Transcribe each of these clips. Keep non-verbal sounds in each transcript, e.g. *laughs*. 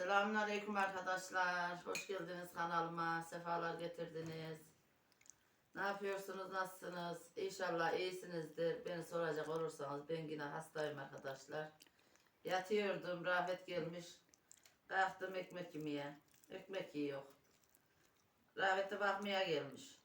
Selamünaleyküm arkadaşlar. Hoş geldiniz kanalıma. Sefalar getirdiniz. Ne yapıyorsunuz? Nasılsınız? İnşallah iyisinizdir. Beni soracak olursanız ben yine hastayım arkadaşlar. Yatıyordum. Rafet gelmiş. Kalktım ekmek yemeye. Ekmek yiyor. Rafet'e bakmaya gelmiş.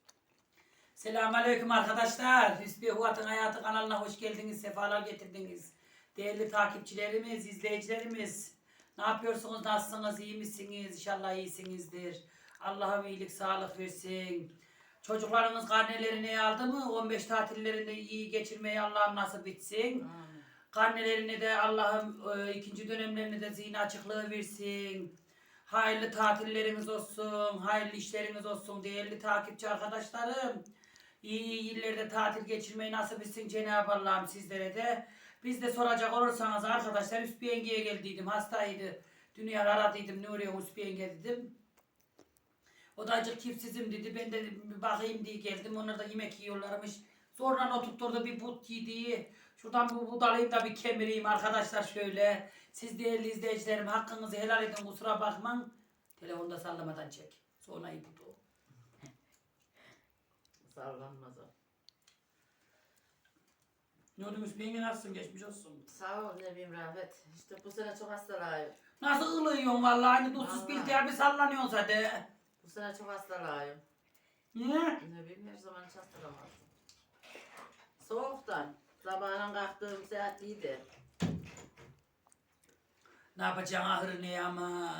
Selamünaleyküm arkadaşlar. Hüsnü Huat'ın Hayatı kanalına hoş geldiniz. Sefalar getirdiniz. Değerli takipçilerimiz, izleyicilerimiz. Ne yapıyorsunuz? Nasılsınız? iyi misiniz? İnşallah iyisinizdir. Allah'a iyilik, sağlık versin. Çocuklarınız karnelerini aldı mı? 15 tatillerini iyi geçirmeyi Allah'ım nasip etsin. Amin. Karnelerini de Allah'ım e, ikinci dönemlerini de zihin açıklığı versin. Hayırlı tatilleriniz olsun, hayırlı işleriniz olsun değerli takipçi arkadaşlarım. İyi iyi illerde tatil geçirmeyi nasip etsin Cenab-ı Allah'ım sizlere de. Biz de soracak olursanız arkadaşlar Hüsnü Yenge'ye geldiydim, hastaydı. Dünya aradıydım, Nuriye Hüsnü Yenge dedim. O da acık kipsizim dedi. Ben de bir bakayım diye geldim. Onlar da yemek yiyorlarmış. Sonra oturtturdu bir but yediği. Şuradan bu budalayım da bir kemireyim arkadaşlar şöyle. Siz değerli izleyicilerim hakkınızı helal edin kusura bakmayın. Telefonda sallamadan çek. Sonra iyi budu. Sallanmaz o. Ne oldu Hüsnü Yenge nasılsın? Geçmiş olsun. Sağ ol ne bileyim Rafet. İşte bu sene çok hastalayım. Nasıl ılıyorsun vallahi? Aynı dutsuz bir diğer bir sallanıyorsun zaten. Bu sene çok hastalayım. Niye? Ne bileyim her zaman hiç hastalamazdım. Soğuktan. Sabahın kalktığım saat iyiydi. Ne yapacaksın ahırı ne ama?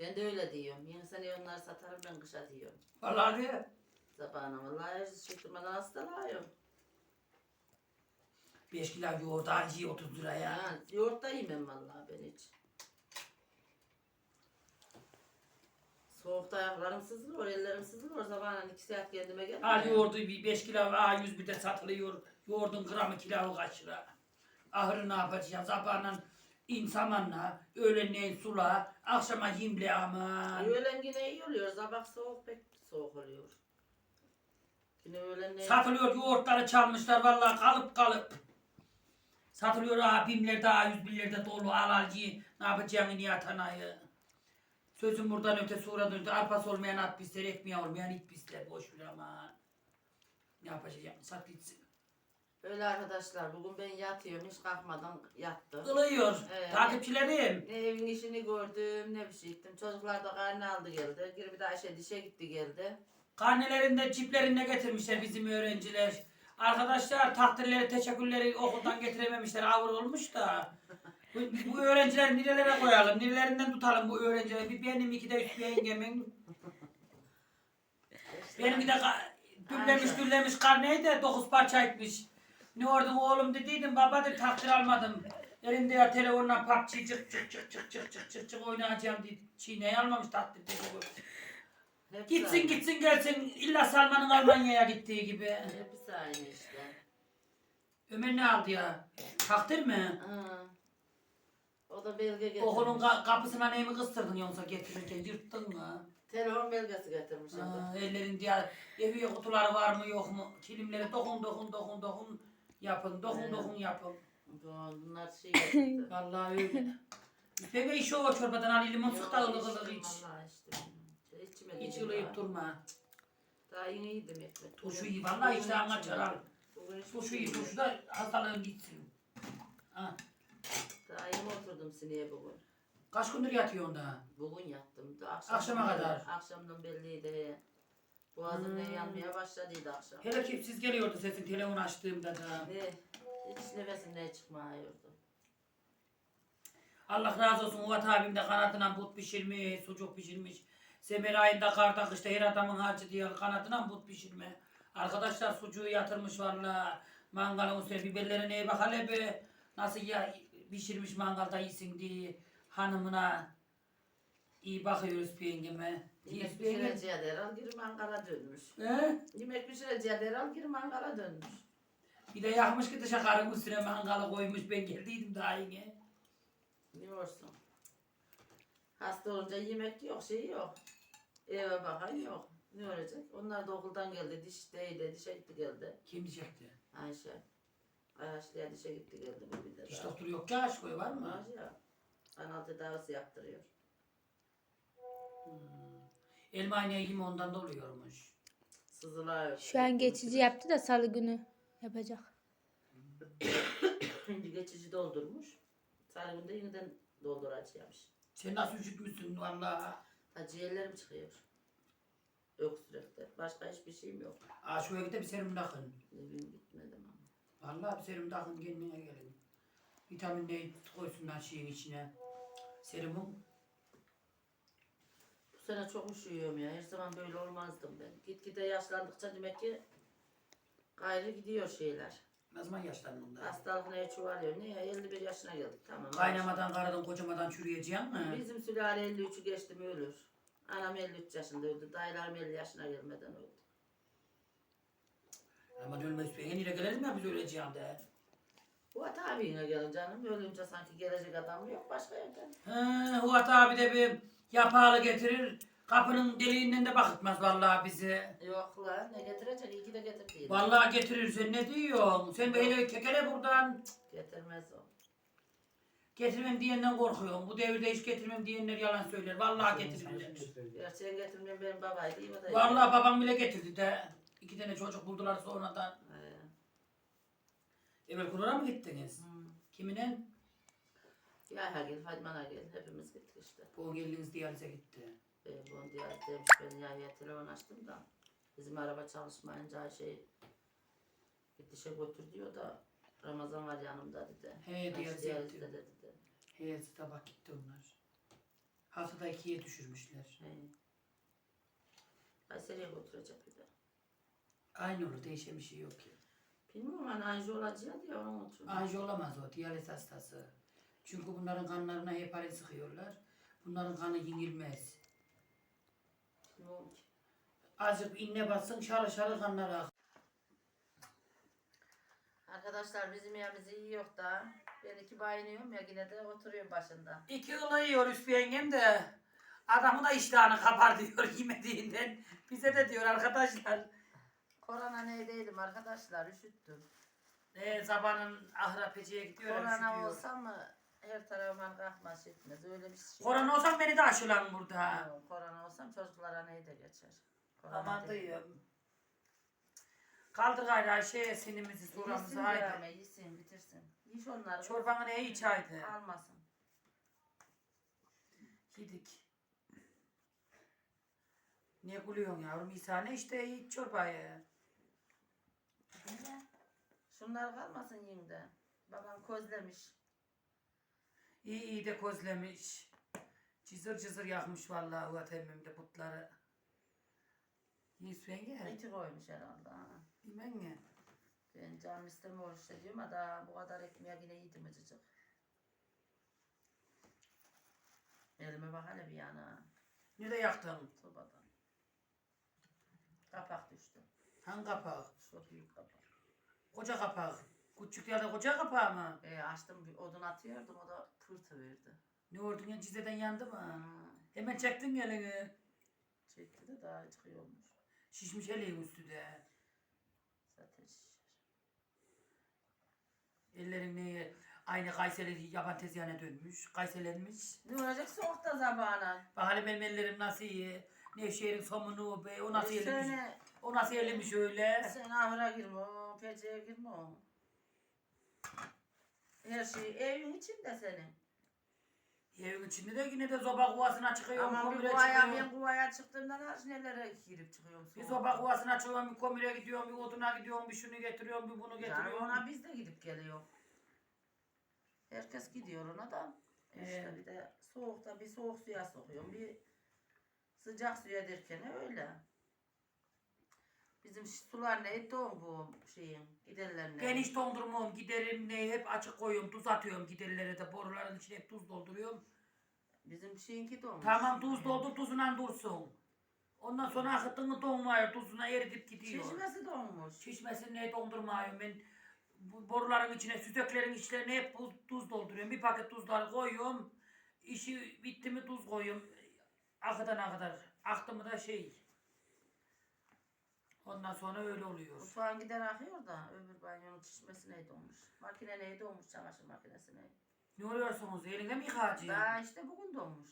Ben de öyle diyorum. Yeni sene onları satarım ben kışa diyorum. Vallahi de. Sabahına vallahi hiç çıktırmadan hastalayım. 5 kilo yoğurt acı 30 liraya. Ya, yoğurt da yemem vallahi ben hiç. Soğukta ayaklarım sızlıyor, ellerim sızlıyor. Sabahın iki saat kendime geldim. Al yoğurdu bir 5 kilo A100 bir de satılıyor. Yoğurdun gramı kilo kaç lira. Ahırı ne yapacağız? Sabahla insanla, öğlenleyin sula, akşama yimle ama. Öğlen yine iyi oluyor. Sabah soğuk pek soğuk oluyor. Yine öğlen ne? Satılıyor yoğurtları çalmışlar vallahi kalıp kalıp. Satılıyor abimler daha yüz birlerde dolu al al ye. Ne yapacağını Nihat Ana'yı. Sözüm buradan öte sonra döndü. Arpası olmayan at pisler, ekmeği olmayan it pisler. Boş ver ama. Ne yapacağım? Sat gitsin. Öyle arkadaşlar bugün ben yatıyorum hiç kalkmadan yattım. Ilıyor. Evet. Takipçilerim. Ne evin işini gördüm ne bir şey ettim. Çocuklar da karnı aldı geldi. Geri bir de Ayşe dişe gitti geldi. Karnelerinde ciplerinde getirmişler bizim öğrenciler. Arkadaşlar takdirleri, teşekkürleri okuldan getirememişler. Avur olmuş da. Bu, bu öğrencileri nerelere koyalım? Nerelerinden tutalım bu öğrencileri? Bir benim iki de Üstü yengemin. Benim bir de Aynen. düllemiş karneyi de dokuz parça etmiş. Ne ordun oğlum dediydim baba dedi takdir almadım. Elimde ya telefonla PUBG çık çık çık çık çık çık çık çık oynayacağım diye çiğneyi almamış takdir telefonu. Hepsi Gitsin aynı. gitsin gelsin illa Salman'ın Almanya'ya gittiği gibi. Hepsi aynı işte. Ömer ne aldı ya? Takdir mi? Hı. O da belge getirmiş. Okulun ka- kapısına neyi mi kıstırdın yoksa getirirken yırttın mı? Telefon belgesi getirmiş. o da. Aa, ellerin diğer evi kutuları var mı yok mu? Kilimleri dokun dokun dokun dokun yapın. Dokun Evet. dokun yapın. Bu- Bunlar şey getirdi. *laughs* Vallahi öyle. Bebe işi o çorbadan al limon sık da ılık ılık iç. Vallahi içtim. İçmedim. Hiç ılıyıp durma. Daha yeni yedim ekmek. Turşu iyi çaral. Bugün hiç Turşu iyi turşu da hastalığın gitsin. Ha. Daha yeni oturdum sineye bugün. Kaç gündür yatıyorsun daha? Bugün yattım. Da akşam Akşama kadar. Akşamdan belliydi. Boğazım Hmm. yanmaya başladıydı akşam. Hele ki siz geliyordu sesin telefon açtığımda da. Ne? Hiç nefesim ne çıkmıyordu. Allah razı olsun Uvat abim de kanatına but pişirmiş, sucuk pişirmiş. Semer ayında karda kışta her adamın harcı diye kanatına but pişirme. Arkadaşlar sucuğu yatırmış valla. Mangalın üstüne biberlerine iyi bak hele be. Nasıl ya pişirmiş mangalda yesin diye hanımına. iyi bakıyoruz pengime. Yemek pişireceği derhal geri mangala dönmüş. He? Yemek pişireceği derhal geri mangala dönmüş. Bir de yakmış ki dışa karın üstüne mangalı koymuş. Ben geldiydim daha yine. Ne olsun? Hasta olunca yemek yok, şey yok. Eve bakan yok. Ne olacak? Onlar da okuldan geldi, dişteydi, dişe gitti geldi. Kim diyecekti? Ayşe. Ayşe'ye dişe gitti geldi bir de Diş daha. doktoru yok ki aşk koyu var mı? Var ya. Kanal tedavisi yaptırıyor. Elma ineği yiyeyim ondan da oluyormuş. Sızılar. Şu an geçici yaptı da salı günü yapacak. Şimdi geçici doldurmuş. Salı günde yeniden dolduracakmış. Sen nasıl üşütmüşsün valla. Ha ciğerlerim çıkıyor. Öksürükte. Başka hiçbir şeyim yok. Aa şuraya gidip bir serum takın. Evim gitmedim ama. Vallahi bir serum takın kendine gelin. Vitamin ne koysunlar şeyin içine. Serumun. Bu sene çok üşüyorum ya. Her zaman böyle olmazdım ben. Gitgide yaşlandıkça demek ki gayrı gidiyor şeyler. Ne zaman yaşlandın da? Hastalık neye çuvalıyor? Niye? 51 yaşına geldik tamam. Kaynamadan karadan kocamadan çürüyeceğim mi? Bizim sülale 53'ü geçti mi ölür. Anam 53 yaşında öldü. Dayılarım 50 yaşına gelmeden öldü. Ama dönmez bir yeniyle gelelim ya biz öleceğim de. Bu abine gelin canım. Ölünce sanki gelecek adam yok başka yerden. He, Huat abi de bir yapağlı getirir. Kapının deliğinden de bakıtmaz vallahi bizi. Yok lan ne getirecek? İyi getirdi. Vallahi getirir sen ne diyorsun? Sen böyle kekele buradan. Getirmez o. Getirmem diyenden korkuyorum. Bu devirde hiç getirmem diyenler yalan söyler. Vallahi getirirler. Gerçeğin getirmeyen benim babaydı. iyi mi dayı? Vallahi babam bile getirdi de. İki tane çocuk buldular sonradan. He. Evvel kurara mı gittiniz? Hı. Kimine? Ya ha gel, Fatma'na gel. Hepimiz gittik işte. Bu geliniz diyalize gitti. Ben bunu diye demiş ben ya ya telefon açtım da. Bizim araba çalışmayınca şey bir dişe götür diyor da Ramazan var yanımda dedi. He diyalizde gitti. dedi. He sabah gitti onlar. Haftada ikiye düşürmüşler. He. Kayseri'ye götürecek bir de. Aynı olur değişen bir şey yok ki. Bilmiyorum hani anji olacağı diyor onun için. Anji olamaz o diyaliz hastası. Çünkü bunların kanlarına heparin sıkıyorlar. Bunların kanı yenilmez. Bilmiyorum ki. Azıcık inne bassın şarı şarı kanlar ak. Arkadaşlar bizim evimiz iyi yok da. Ben iki bayınıyorum ya yine de oturuyorum başında. İki yılı yiyor Üstü yengem de. Adamı da iştahını kapar diyor *laughs* yemediğinden. Bize de diyor arkadaşlar. Korona ne değilim arkadaşlar üşüttüm. Ee, sabahın ahra peciye gidiyor. Korona üşütüyor. olsa mı her tarafıma kalkmaz etmez öyle bir şey. Korona olsam beni de aşılan burada. Yok, korona olsam çocuklara neyi de geçer. Korona Aman değil. duyuyorum. Kaldır gayrı şeye sinimizi Yesin suramızı haydi. ama yesin bitirsin. Yiş onları. Çorbanı ne iç haydi. Almasın. Yedik. Niye gülüyorsun yavrum? İsa ne işte iç çorbayı. Niye? Şunlar kalmasın yiyinde. Babam közlemiş. İyi iyi de közlemiş. Cızır cızır yakmış vallahi o temmimde putları. Yiğit yenge. İti koymuş herhalde. Ha. Bilmem ne. Ben canım istemiyor işte diyorum ama bu kadar ekmeğe yine yedim acıcık. Elime bak hele bir yana. Ne de yaktın? Sobadan. Kapak düştü. Hangi kapak? Çok büyük kapak. Koca kapak. Küçük ya da koca kapağı mı? E, açtım bir odun atıyordum o da tırtı verdi. Ne ordun ya cizeden yandı mı? Ha, Hemen çektin elini. çekti de daha çıkıyormuş. Şişmiş eleğin üstü de. Zaten şişer. Ellerin ne? Aynı Kayseri yaban tezgahına dönmüş. Kayselenmiş. Ne olacak soğukta zamanla? Bakalım benim ellerim nasıl iyi. Nevşehir'in somunu be. O nasıl E, elemiş? Sene, O nasıl elemiş öyle? sen ahıra girme o, peceye girme o. Her şey evin içinde senin. Evin içinde de yine de zoba kuvasına çıkıyorum. Ama bir komire kuvaya, çıkıyorum. ben kuvaya çıktığımda her nelere girip çıkıyorum. Bir soğukta. soba kuvasına çıkıyorum, bir komire gidiyorum, bir oduna gidiyorum, bir şunu getiriyorum, bir bunu Yani getiriyorum. ona biz de gidip geliyor. Herkes gidiyor ona da. İşte Ee. bir de soğukta bir soğuk suya sokuyorum. Bir sıcak suya derken öyle. Bizim sular ne don bu şeyin giderlerine. Ben hiç dondurmam, giderim ne hep açık koyuyorum, tuz atıyorum giderlere de boruların içine hep tuz dolduruyorum. Bizim şeyinki donmuş. Tamam tuz doldur, tuzuna dursun. Ondan sonra akıttığını donmuyor, tuzuna eridip gidiyor. Çeşmesi donmuş. Şişmesin ne dondurmuyorum ben. Bu boruların içine, sütöklerin içlerine hep tuz, tuz dolduruyorum. Bir paket tuzları koyuyorum. İşi bitti mi tuz koyuyorum. Akıdan akıdan. Aktı mı da şey. Ondan sonra öyle oluyor. Mutfağın gider akıyor da öbür banyonun çeşmesi ne donmuş. Makine ne donmuş çamaşır makinesi ne. Ne oluyorsunuz? Elinde mi yıkacı? Daha işte bugün donmuş.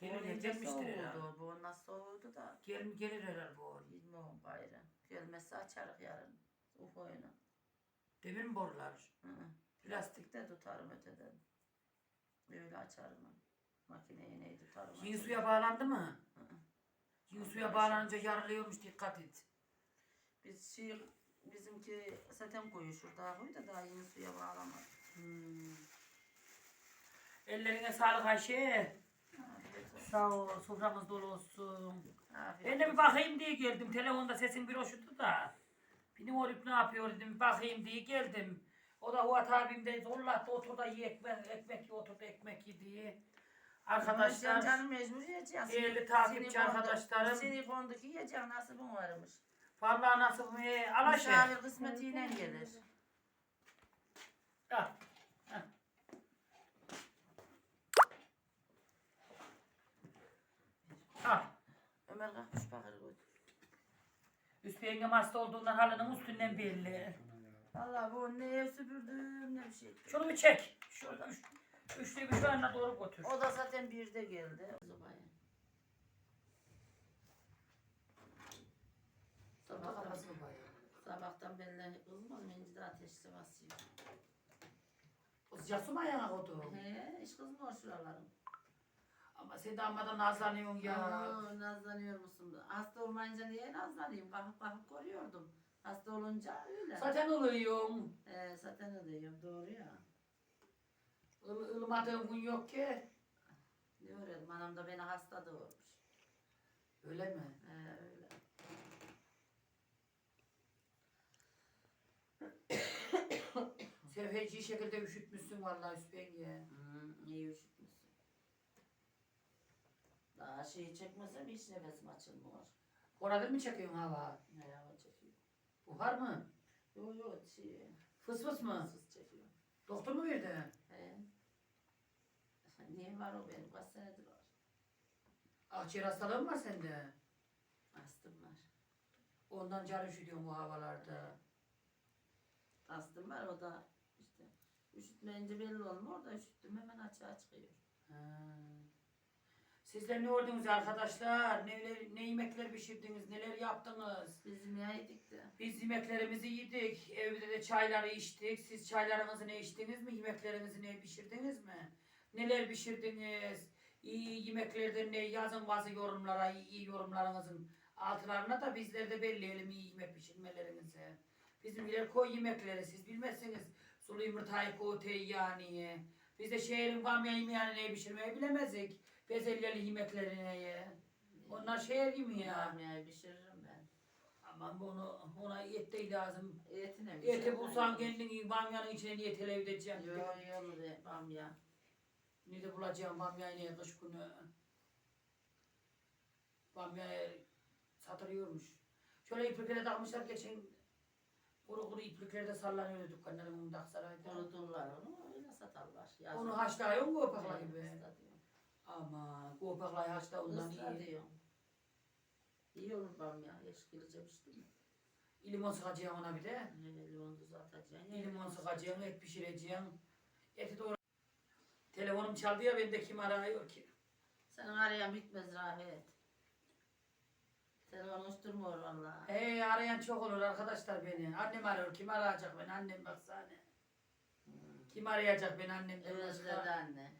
Gelir gelmiştir herhalde. Bu nasıl soğudu da. Gel, gelir herhalde bu. Bilmiyorum gayrı. Gelmezse açarız yarın. Uf oyunu. Demir mi borular? Hı hı. Plastik. de tutarım öteden. Öyle açarım. Makineyi neyi tutarım. Açarım. suya bağlandı mı? Hı hı. Yün suya bağlanınca yarılıyormuş dikkat et. Biz şey, bizimki zaten koyu şurada koyu da daha yeni suya bağlamadık. Hmm. Ellerine sağlık Ayşe. Afiyet olsun. Sağ ol. Soframız dolu olsun. Afiyet Ben de bir olsun. bakayım diye geldim. Telefonda sesin bir hoşutu da. Benim oğlum ne yapıyor dedim. Bir bakayım diye geldim. O da Huat abim de zorlattı. Otur da ye ekmek, ekmek ye, otur da ekmek ye diye. Arkadaşlar canım mecbur yiyeceğiz. Değerli takipçi arkadaşlarım. Seni kondaki yiyeceğim nasibim varmış. vallahi nasıl mı? Al Ayşe. Misafir kısmetiyle gelir. Al. Al. Al. Ömer kalkmış bakır koy. Üst yengem hasta olduğundan halının üstünden belli. Valla bu ne ev süpürdüm ne bir şey. Şunu bir çek. Şu üç, bir şu yanına doğru götür. O da zaten birde geldi. Zobaya. Sabahtan, sabahtan belli kızmadım. İnci de ateşli basıyor. O mu ayağına koydu? He, hiç kızmıyor şuralarım. Ama sen de amma da nazlanıyorsun ya. Aa, nazlanıyor musun? Hasta olmayınca niye nazlanayım? Kalkıp kalkıp koruyordum. Hasta olunca öyle. Zaten ılıyorum. He, zaten ödeyim. Doğru ya. Il, ılımadığım gün yok ki. Ne öğrendim? Anam da beni hasta doğurmuş. Öyle mi? He, öyle. *coughs* Sen feci şekilde üşütmüşsün vallahi Üsbenge. Hmm, iyi üşütmüşsün. Daha şeyi çekmesem hiç nefesim açılmıyor. Orada mı çekiyorsun hava? Ne hava çekiyor. Buhar mı? Yo yo şey. Fıs fıs mı? Sus çekiyor. Doktor mu verdi? He. Niye var o benim? Kaç senedir var? Akciğer hastalığın var sende. Astım var. Ondan can üşütüyorsun bu havalarda. Astım var o da işte. Üşütmeyince belli olmuyor. Orada üşüttüm hemen açığa çıkıyor. Ha. Sizler ne gördünüz arkadaşlar? Neler, ne yemekler pişirdiniz? Neler yaptınız? Bizim ya yedik de. Biz yemeklerimizi yedik. Evde de çayları içtik. Siz çaylarınızı ne içtiniz mi? Yemeklerinizi ne pişirdiniz mi? Neler pişirdiniz? İyi yemeklerden ne yazın bazı yorumlara, iyi yorumlarınızın altlarına da bizler de belirleyelim iyi yemek pişirmelerinizi. Bizimkiler koy yemekleri siz bilmezsiniz. Sulu yumurtayı koy yani. Biz de şehrin bamya yemeğini ne pişirmeyi bilemezdik. Bezelyeli yemeklerini ye. Onlar şehir yemeği ya. Bamyayı pişiririm ben. Aman bunu ona et de lazım. Etine bir Eti bulsan kendin bamyanın içine niye televiz edeceksin? Yo yo be bamya. Ne de bulacağım bamyayı ne kış günü. Bamya satılıyormuş. Şöyle ipliklere takmışlar geçen kuru kuru ipliklerde sallanıyor dükkanların önünde sarayda. Kuruturlar onu öyle satarlar. Yazın. Onu mu kopakla Evet, gibi? Ama kopaklayı haşla ondan Isla iyi. diyor. İyi olur bamya. Yeşkilice pişti mi? Limon sıkacaksın ona bir de. Ne limon tuzu atacaksın. Limon sıkacaksın, et pişireceksin. Eti doğru. Telefonum çaldı ya ben de kim arıyor ki? Senin arayan bitmez rahmet. Telefon uçturmuyor valla. Hey arayan çok olur arkadaşlar beni. Annem arıyor. Kim arayacak beni? Annem baksana. Kim arayacak beni annemden Özledi anne.